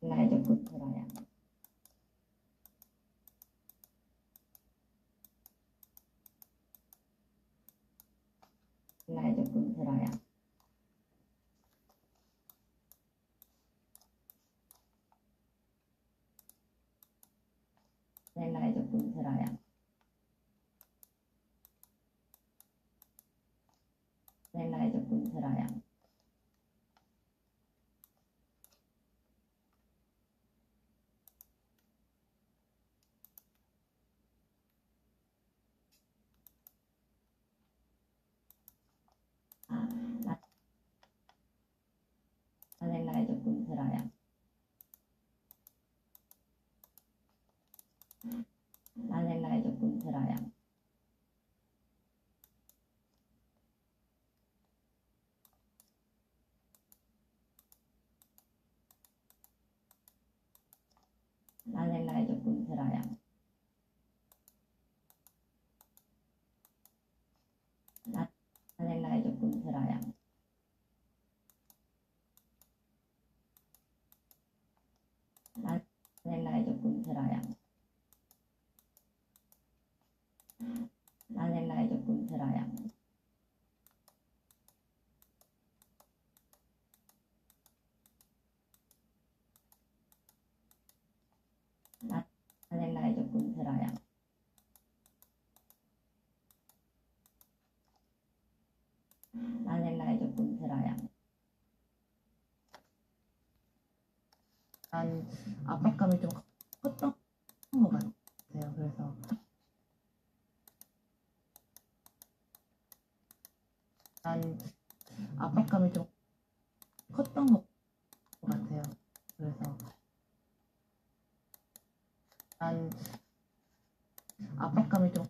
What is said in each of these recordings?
lại cho cục rồi ạ. Lại cho cục rồi ạ. Nên lại cho rồi ạ. Nên lại cho rồi ạ. 난 생각에 조금 들어요. 난 생각에 조금 들어요. 난 생각에 조금 들어요. 난 생각에 조금 들어요. 날 조금 들어요. 날 조금 들어요. 날 조금 들어요. 난 압박감이 좀 컸던 것 같아요. 그래서 난 압박감이 좀 컸던 것 같아요. 그래서 난 압박감이 좀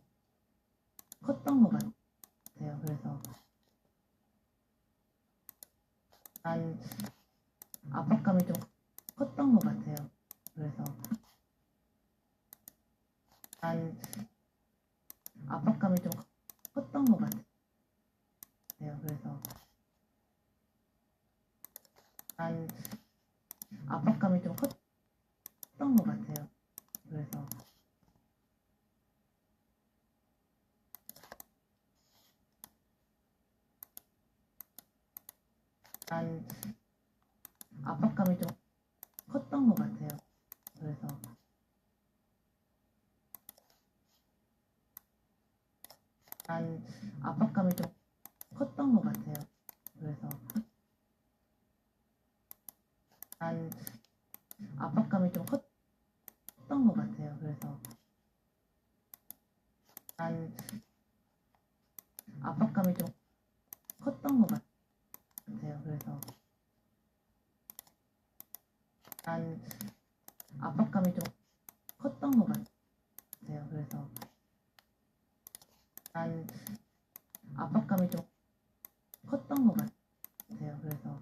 컸던 것 같아요. 그래서 난 압박감이 좀 컸던 것 같아요. 그래서 난 압박감이 좀 컸던 것 같아요. 그래서 난 압박감이 좀 컸던 것 같아요. 그래서 난 압박감이 좀 컸던 것 같아요. 그래서 난 압박감이 좀 컸던 것 같아요. 그래서 난 압박감이 좀 컸던 것 같아요. 그래서 난 압박감이 좀 컸던 것 같아요. 그래서 난 압박감이 좀 컸던 것 같아요. 그래서 난 압박감이 좀 컸던 것 같아요. 그래서